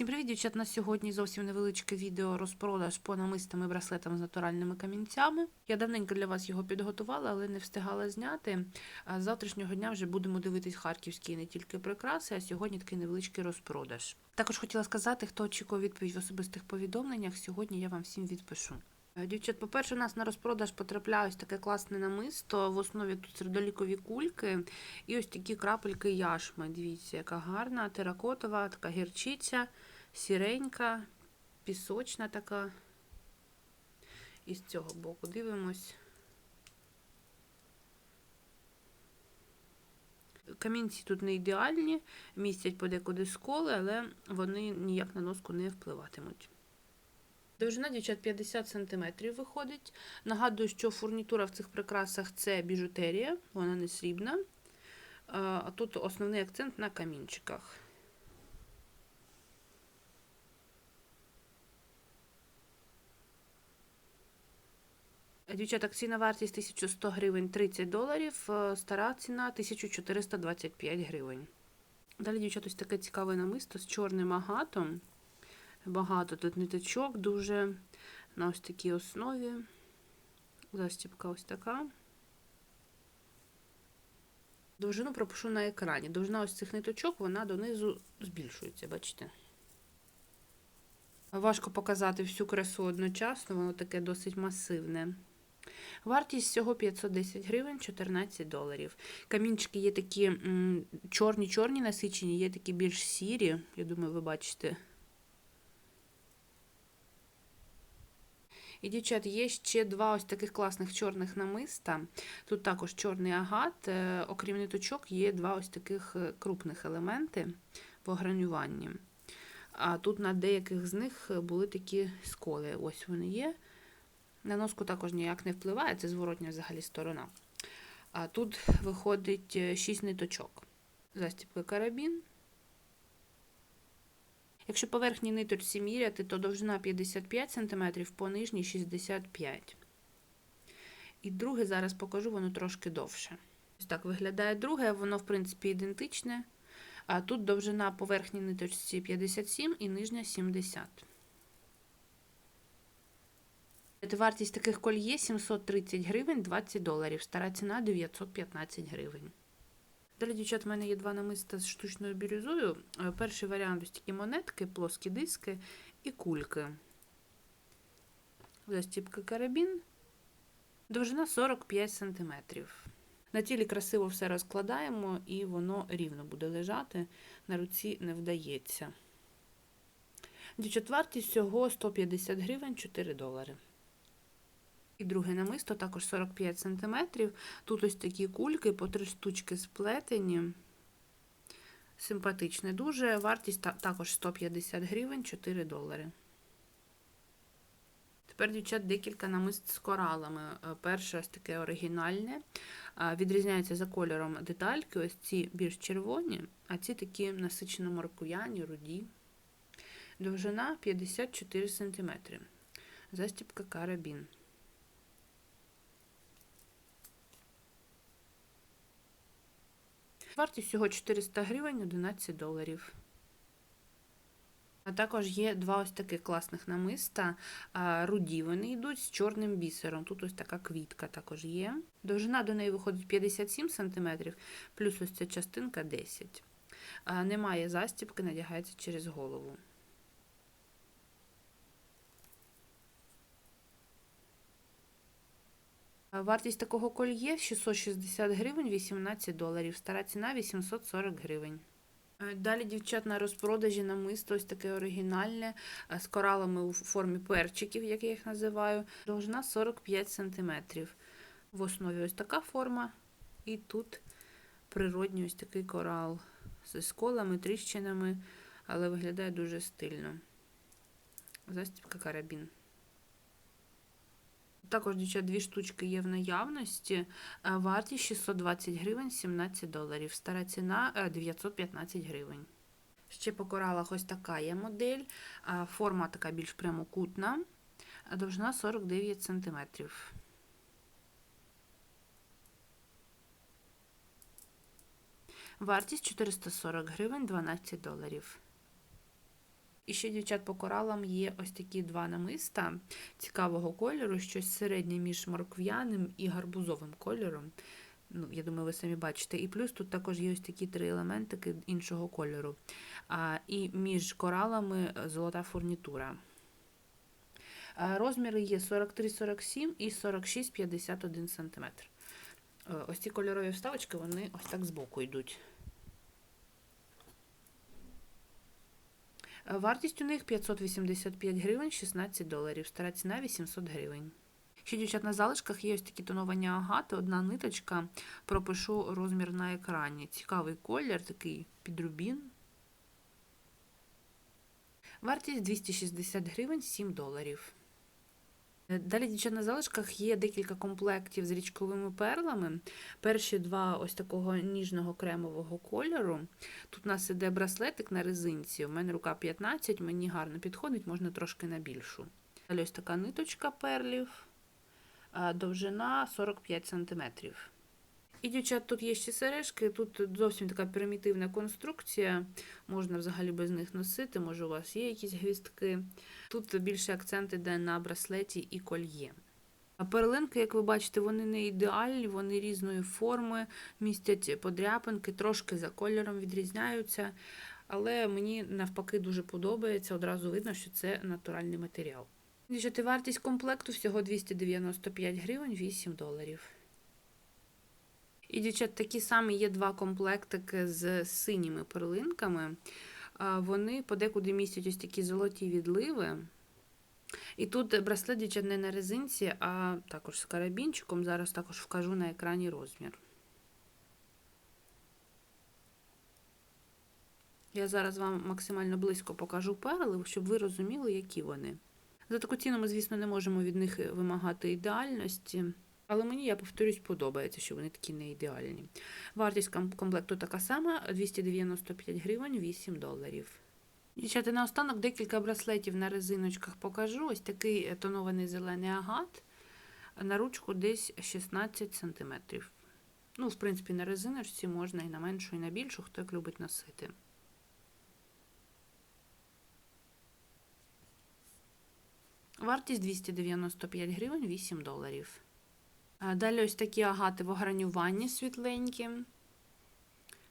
Всім привіт, дівчат! На сьогодні зовсім невеличке відео розпродаж по намистам і браслетам з натуральними камінцями. Я давненько для вас його підготувала, але не встигала зняти. З завтрашнього дня вже будемо дивитись харківські не тільки прикраси, а сьогодні такий невеличкий розпродаж. Також хотіла сказати, хто очікує відповідь в особистих повідомленнях. Сьогодні я вам всім відпишу. Е, Дівчат, по-перше, у нас на розпродаж потрапляє ось таке класне намисто. В основі тут сердолікові кульки і ось такі крапельки яшми. Дивіться, яка гарна, теракотова, така гірчиця, сіренька, пісочна така. І з цього боку дивимось. Камінці тут не ідеальні, містять подекуди сколи, але вони ніяк на носку не впливатимуть. Довжина дівчат 50 см виходить. Нагадую, що фурнітура в цих прикрасах це біжутерія, вона не срібна. А тут основний акцент на камінчиках. Дівчат, акційна вартість 1100 гривень 30 доларів, е, стара ціна 1425 гривень. Далі, дівчат, ось таке цікаве намисто з чорним агатом. Багато тут ниточок, дуже на ось такій основі. Застібка ось така. Довжину пропишу на екрані. Довжина ось цих ниточок, вона донизу збільшується, бачите? Важко показати всю красу одночасно, воно таке досить масивне. Вартість всього 510 гривень, 14 доларів. Камінчики є такі чорні-чорні насичені, є такі більш сірі, я думаю, ви бачите. І, дівчат, є ще два ось таких класних чорних намиста. Тут також чорний агат, е, окрім ниточок, є два ось таких е, крупних елементи в огранюванні. А тут на деяких з них були такі сколи. Ось вони є. На носку також ніяк не впливає, це зворотня взагалі сторона. А тут виходить 6 ниточок. Застіпка карабін. Якщо по верхній ниточці міряти, то довжина 55 см, по нижній 65 І друге зараз покажу, воно трошки довше. Ось так виглядає друге, воно, в принципі, ідентичне. А тут довжина по верхній ниточці 57 і нижня 70. Вартість таких кольє 730 гривень 20 доларів. Стара ціна 915 гривень. Далі, дівчат, в мене є два намиста з штучною бірюзою. Е, Перший варіант ось такі монетки, плоскі диски і кульки. Застіпка карабін. Довжина 45 см. На тілі красиво все розкладаємо і воно рівно буде лежати, на руці не вдається. Дівчат, вартість всього 150 гривень 4 долари. І друге намисто також 45 см. Тут ось такі кульки, по три штучки сплетені. Симпатичне дуже. Вартість також 150 гривень 4 долари. Тепер, дівчат, декілька намист з коралами. Перше ось таке оригінальне. Відрізняється за кольором детальки. Ось ці більш червоні, а ці такі насичено маркуяні, руді. Довжина 54 см. Застіпка карабін. Вартість всього 400 гривень 11 доларів. А також є два ось таких класних намиста. Руді вони йдуть з чорним бісером. Тут ось така квітка також є. Довжина до неї виходить 57 см, плюс ось ця частинка 10 Немає застібки, надягається через голову. Вартість такого кольє 660 гривень 18 доларів. Стара ціна 840 гривень. Далі, дівчат, на розпродажі намисто ось таке оригінальне з коралами у формі перчиків, як я їх називаю. Довжина 45 см. В основі ось така форма. І тут природній ось такий корал з сколами, тріщинами, але виглядає дуже стильно. Застібка карабін. Також, дівчат, дві штучки є в наявності. Вартість 620 гривень 17 доларів. Стара ціна 915 гривень. Ще по коралах ось така є модель. Форма така більш прямокутна, довжина 49 см. Вартість 440 гривень 12 доларів. І ще, дівчат, по коралам є ось такі два намиста цікавого кольору, щось середнє між моркв'яним і гарбузовим кольором. Ну, я думаю, ви самі бачите. І плюс тут також є ось такі три елементики іншого кольору. А, і між коралами е, золота фурнітура. А, Розміри є 43-47 і 46-51 см. Ось ці кольорові вставочки, вони ось так збоку йдуть. Вартість у них 585 гривень, 16 доларів. Стара ціна 800 гривень. Ще, дівчат, на залишках є ось такі тонування агати, одна ниточка. Пропишу розмір на екрані. Цікавий колір, такий підрубін. Вартість 260 гривень, 7 доларів. Далі, дівчат, на залишках є декілька комплектів з річковими перлами. Перші два ось такого ніжного кремового кольору. Тут у нас іде браслетик на резинці. У мене рука 15, мені гарно підходить, можна трошки на більшу. Далі ось така ниточка перлів, довжина 45 см. І, дівчат, тут є ще сережки, тут зовсім така примітивна конструкція, можна взагалі без них носити, може у вас є якісь гвістки. Тут більше акцент іде на браслеті і кольє. А Перлинки, як ви бачите, вони не ідеальні, вони різної форми, містять подряпинки, трошки за кольором відрізняються. Але мені навпаки дуже подобається. Одразу видно, що це натуральний матеріал. Дівчата, вартість комплекту всього 295 гривень, 8 доларів. І, дівчат, такі самі є два комплектики з синіми перлинками. Вони подекуди містять ось такі золоті відливи. І тут браслет, дівчат, не на резинці, а також з карабінчиком. Зараз також вкажу на екрані розмір. Я зараз вам максимально близько покажу перли, щоб ви розуміли, які вони. За таку ціну ми, звісно, не можемо від них вимагати ідеальності. Але мені, я повторюсь, подобається, що вони такі не ідеальні. Вартість комплекту така сама: 295 гривень, 8 доларів. Дівчата, наостанок декілька браслетів на резиночках покажу. Ось такий е, тонований зелений агат. На ручку десь 16 см. Ну, в принципі, на резиночці можна і на меншу, і на більшу, хто як любить носити. Вартість 295 гривень, 8 доларів. Далі ось такі агати в огранюванні світленькі,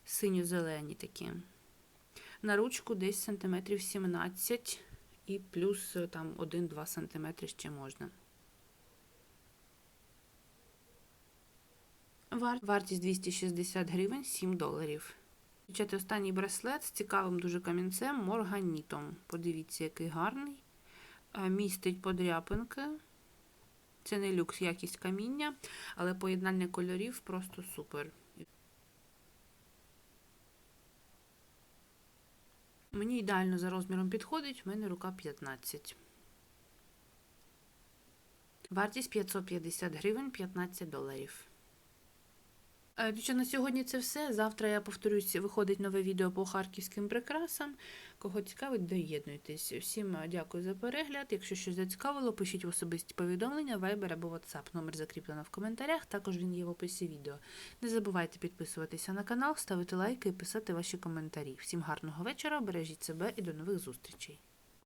синьо-зелені такі. На ручку десь сантиметрів 17 і плюс е, там 1-2 сантиметри ще можна. Вартість 260 гривень, 7 доларів. Дівчата, останній браслет з цікавим дуже камінцем морганітом. Подивіться, який гарний. Містить подряпинки. Це не люкс, якість каміння, але поєднання кольорів просто супер. Мені ідеально за розміром підходить, в мене рука 15. Вартість 550 гривень, 15 доларів. Е, Дівчата, на сьогодні це все. Завтра я повторюсь, виходить нове відео по харківським прикрасам. Кого цікавить, доєднуйтесь. Всім е, дякую за перегляд. Якщо щось зацікавило, пишіть в особисті повідомлення, Viber або WhatsApp. Номер закріплено в коментарях. Також він є в описі відео. Не забувайте підписуватися на канал, ставити лайки і писати ваші коментарі. Всім гарного вечора, бережіть себе і до нових зустрічей.